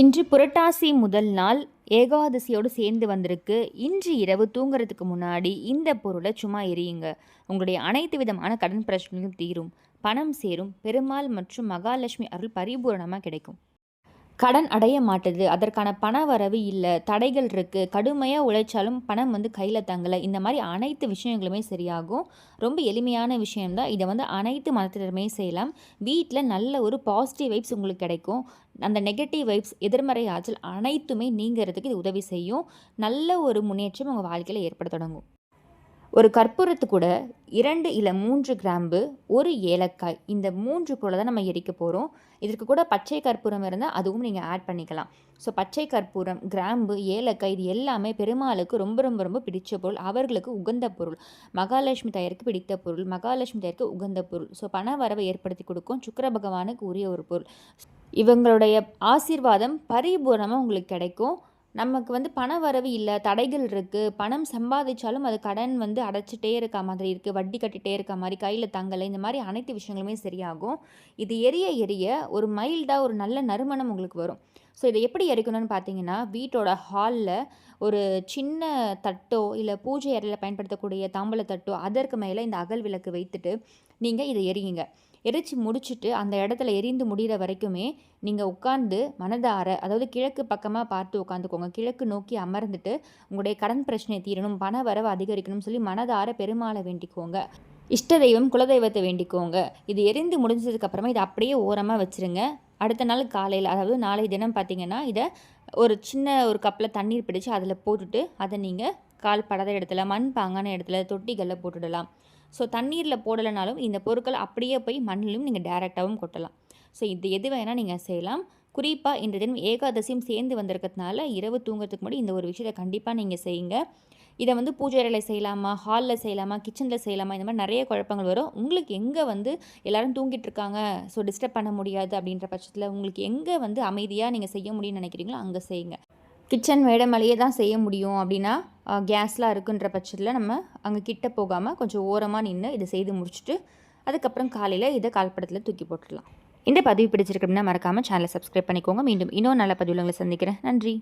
இன்று புரட்டாசி முதல் நாள் ஏகாதசியோடு சேர்ந்து வந்திருக்கு. இன்று இரவு தூங்குறதுக்கு முன்னாடி இந்த பொருளை சும்மா எரியுங்க. உங்களுடைய அனைத்து விதமான கடன் பிரச்சனையும் தீரும். பணம் சேரும். பெருமாள் மற்றும் மகாலட்சுமி அருள் பரிபூரணமாக கிடைக்கும். கடன் அடைய மாட்டுது. அதற்கான பண வரவு இல்லை. தடைகள் இருக்குது கடுமையாக உழைச்சாலும் பணம் வந்து கையில் தங்கலை. இந்த மாதிரி அனைத்து விஷயங்களுமே சரியாகும். ரொம்ப எளிமையான விஷயம்தான். இதை வந்து அனைத்து மதத்தினருமே செய்யலாம். வீட்டில் நல்ல ஒரு பாசிட்டிவ் வைப்ஸ் உங்களுக்கு கிடைக்கும். அந்த நெகட்டிவ் வைப்ஸ் எதிர்மறை ஆற்றல் அனைத்துமே நீங்கிறதுக்கு இது உதவி செய்யும். நல்ல ஒரு முன்னேற்றம் உங்கள் வாழ்க்கையில் ஏற்பட தொடங்கும். ஒரு கற்பூரத்து கூட இரண்டு இல்லை மூன்று கிராம்பு ஒரு ஏலக்காய் இந்த மூன்று பொருளை தான் நம்ம எரிக்க போகிறோம் இதற்கு கூட பச்சை கற்பூரம் இருந்தால் அதுவும் நீங்கள் ஆட் பண்ணிக்கலாம். ஸோ பச்சை கற்பூரம் கிராம்பு ஏலக்காய் இது எல்லாமே பெருமாளுக்கு ரொம்ப ரொம்ப ரொம்ப பிடிச்ச பொருள். அவர்களுக்கு உகந்த பொருள். மகாலட்சுமி தயாருக்கு பிடித்த பொருள். மகாலட்சுமி தயாருக்கு உகந்த பொருள். ஸோ பண வரவை ஏற்படுத்தி கொடுக்கும். சுக்கர பகவானுக்கு உரிய ஒரு பொருள். இவங்களுடைய ஆசீர்வாதம் பரிபூர்ணமாக உங்களுக்கு கிடைக்கும். நமக்கு வந்து பண வரவு இல்லை தடைகள் இருக்குது பணம் சம்பாதிச்சாலும் அது கடன் வந்து அடைச்சிட்டே இருக்க மாதிரி இருக்குது வட்டி கட்டிகிட்டே இருக்க மாதிரி கையில் தங்கலை இந்த மாதிரி அனைத்து விஷயங்களுமே சரியாகும். இது எரிய எரிய ஒரு மைல்டாக ஒரு நல்ல நறுமணம் உங்களுக்கு வரும். ஸோ இதை எப்படி எரிக்கணும்னு பார்த்தீங்கன்னா வீட்டோட ஹாலில் ஒரு சின்ன தட்டோ இல்லை பூஜை அறையில் பயன்படுத்தக்கூடிய தாம்பல அதற்கு மேலே இந்த அகல் விளக்கு வைத்துட்டு நீங்கள் இதை எரியுங்க. எரிச்சு முடிச்சுட்டு அந்த இடத்துல எரிந்து முடிகிற வரைக்குமே நீங்கள் உட்காந்து மனதார அதாவது கிழக்கு பக்கமாக பார்த்து உட்காந்துக்கோங்க கிழக்கு நோக்கி அமர்ந்துட்டு உங்களுடைய கடன் பிரச்சனை தீரணும் பண வரவு அதிகரிக்கணும்னு சொல்லி மனதார பெருமாளை வேண்டிக்கோங்க. இஷ்ட தெய்வம் குலதெய்வத்தை வேண்டிக்கோங்க. இது எரிந்து முடிஞ்சதுக்கப்புறமா இதை அப்படியே ஓரமாக வச்சுருங்க. அடுத்த நாள் காலையில் அதாவது நாளை தினம் பார்த்தீங்கன்னா இதை ஒரு சின்ன ஒரு கப்பில் தண்ணீர் பிடிச்சி அதில் போட்டுட்டு அதை நீங்கள் கால் படாத இடத்துல மண் பாங்கான இடத்துல தொட்டிகளில் போட்டுடலாம். ஸோ தண்ணீரில் போடலைனாலும் இந்த பொருட்கள் அப்படியே போய் மண்ணிலும் நீங்கள் டேரெக்டாகவும் கொட்டலாம். ஸோ இது எது வேணால் நீங்கள் செய்யலாம். குறிப்பாக இந்த தினம் ஏகாதசியும் சேர்ந்து வந்திருக்கிறதுனால இரவு தூங்குறதுக்கு முன்னாடி இந்த ஒரு விஷயத்தை கண்டிப்பாக நீங்கள் செய்யுங்க. இதை வந்து பூஜை அறையில் செய்யலாமா? ஹாலில் செய்யலாமா? கிச்சனில் செய்யலாமா? இந்த மாதிரி நிறைய குழப்பங்கள் வரும். உங்களுக்கு எங்கே வந்து எல்லோரும் தூங்கிட்டு இருக்காங்க ஸோ டிஸ்டர்ப் பண்ண முடியாது அப்படின்ற பட்சத்தில் உங்களுக்கு எங்கே வந்து அமைதியாக நீங்கள் செய்ய முடியும்னு நினைக்கிறீங்களோ அங்கே செய்யுங்க. கிச்சன் மேடை மேலேயே தான் செய்ய முடியும் அப்படின்னா கேஸ்லாம் இருக்குன்ற பட்சத்தில் நம்ம அங்கே கிட்ட போகாமல் கொஞ்சம் ஓரமாக நின்று இதை செய்து முடிச்சுட்டு அதுக்கப்புறம் காலையில் இதை கால்படத்தில் தூக்கி போட்டுடலாம். இந்த பதிவு பிடிச்சிருக்கு அப்படின்னா மறக்காமல் சேனலை சப்ஸ்கிரைப் பண்ணிக்கோங்க. மீண்டும் இன்னொரு நல்ல பதிவில் உங்களை சந்திக்கிறேன். நன்றி.